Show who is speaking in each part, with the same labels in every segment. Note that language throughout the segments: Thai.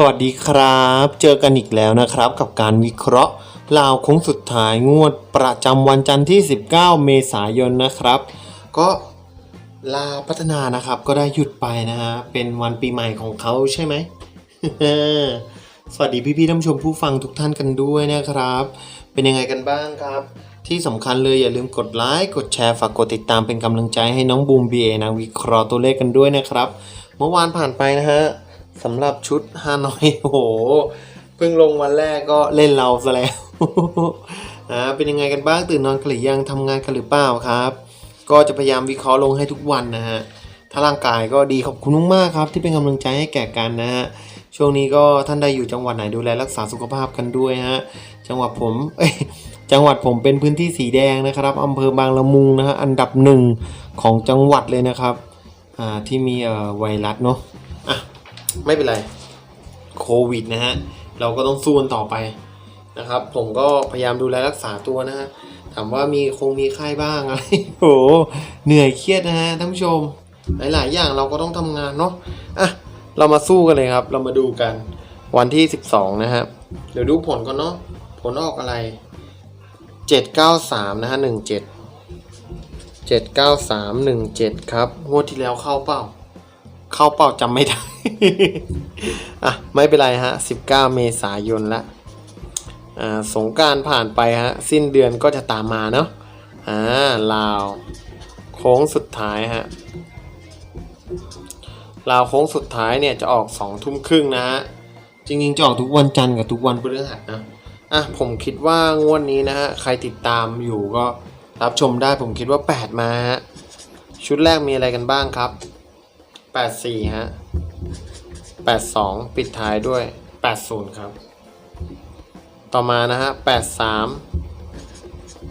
Speaker 1: สวัสดีครับ เจอกันอีกแล้วนะครับ กับการวิเคราะห์ลาวคงสุดท้ายงวดประจำวันจันทร์ที่ 19 เมษายนนะครับ ก็ลาพัฒนานะครับก็ได้หยุดไปนะฮะเป็นวันปีใหม่ของเขาใช่ไหม สวัสดีพี่ๆท่านผู้ชมผู้ฟังทุกท่านกันด้วยนะครับ เป็นยังไงกันบ้างครับ ที่สำคัญเลยอย่าลืมกดไลค์กดแชร์ฝากกดติดตามเป็นกำลังใจให้น้องบูมบีเอนะวิเคราะห์ตัวเลขกันด้วยนะครับ เมื่อวานผ่านไปนะฮะ สำหรับชุดฮานอยโหเพิ่งลงวันแรกก็เล่นเราซะแล้วอ่าเป็นยังไงกันบ้างตื่นนอนกันหรือยังทำงานกันหรือเปล่าครับ ก็จะพยายามวิเคราะห์ลงให้ทุกวันนะฮะถ้าร่างกายก็ดีขอบคุณมากครับที่เป็นกำลังใจให้แก่กันนะฮะช่วงนี้ก็ท่านใดอยู่จังหวัดไหนดูแลรักษาสุขภาพกันด้วยฮะจังหวัดผมจังหวัดผมเป็นพื้นที่สีแดงนะครับอำเภอบางละมุงนะฮะอันดับหนึ่งของจังหวัดเลยนะครับที่มีไวรัสเนาะ ไม่เป็นไรโควิดนะฮะเราก็ต้องสู้กันต่อไปนะครับ ผมก็พยายามดูแลรักษาตัวนะฮะถามว่ามีคงมีไข้บ้างอะไรโอ้โหเหนื่อยเครียดนะฮะท่านผู้ชม หลาย ๆ อย่างเราก็ต้องทำงานเนาะอะเรามาสู้กันเลยครับ เรามาดูกันวันที่ 12 นะฮะเดี๋ยวดูผลก่อนเนาะผลออกอะไร 793 นะฮะ 17 793 17 ครับงวดที่แล้วเข้าเปล่าเข้าเปล่าจำไม่ได้ อะ ไม่เป็นไรฮะ 19 เมษายนละอ่าสงการผ่านไปฮะ สิ้นเดือนก็จะตามมาเนาะอ่าลาว โค้งสุดท้ายฮะลาวโค้งสุดท้ายเนี่ยจะออกสองทุ่มครึ่งนะฮะ จริงๆจะออกทุกวันจันทร์กับทุกวันพฤหัสนะอะผมคิดว่างวดนี้นะฮะ ใครติดตามอยู่ก็รับชมได้ผมคิดว่า 8 มาฮะ ชุดแรกมีอะไรกันบ้างครับ 84 ฮะ 82 ปิดท้ายด้วย 80 ครับ ต่อมานะฮะ 83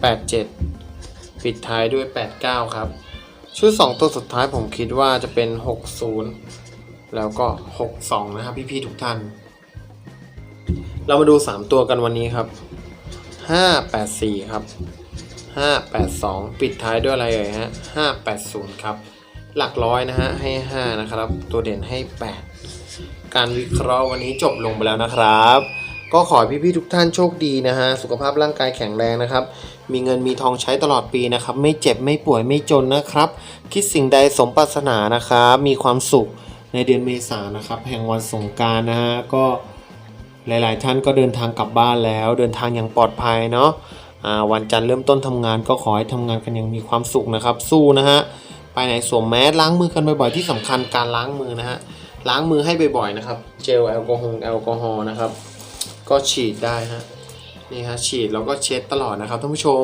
Speaker 1: 87 ปิดท้ายด้วย 89 ครับ ชุด 2 ตัวสุดท้ายผมคิดว่าจะเป็น 60 แล้วก็ 62 นะครับพี่ๆทุกท่าน เรามาดู 3 ตัวกันวันนี้ครับ 584 ครับ 582 ปิดท้ายด้วยอะไรเอ่ยฮะ 580 ครับ หลักร้อยนะฮะให้ 5 นะครับ ตัวเด่นให้ 8 การวิเคราะห์วันนี้จบลงไปแล้วนะครับ ก็ขอพี่ๆทุกท่านโชคดีนะฮะสุขภาพร่างกายแข็งแรงนะครับ มีเงินมีทองใช้ตลอดปีนะครับ ไม่เจ็บไม่ป่วยไม่จนนะครับ คิดสิ่งใดสมปรารถนานะครับ มีความสุขในเดือนเมษานะครับ แห่งวันสงการนะฮะก็หลาย ๆ ท่านก็เดินทางกลับบ้านแล้ว เดินทางอย่างปลอดภัยเนาะวันจันทร์เริ่มต้นทำงานก็ขอให้ทำงานกันอย่างมีความสุขนะครับ สู้นะฮะ ไปไหนสวมแมสล้างมือกันบ่อยๆที่สำคัญการล้างมือนะฮะล้างมือให้บ่อยๆนะครับ เจลแอลกอฮอล์แอลกอฮอล์นะครับ ก็ฉีดได้ฮะนี่ฮะฉีดแล้วก็เช็ดตลอดนะครับท่านผู้ชม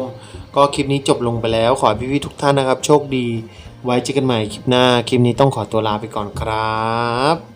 Speaker 1: ก็คลิปนี้จบลงไปแล้ว ขอให้พี่ๆทุกท่านนะครับ โชคดี ไว้เจอกันใหม่คลิปหน้า คลิปนี้ต้องขอตัวลาไปก่อนครับ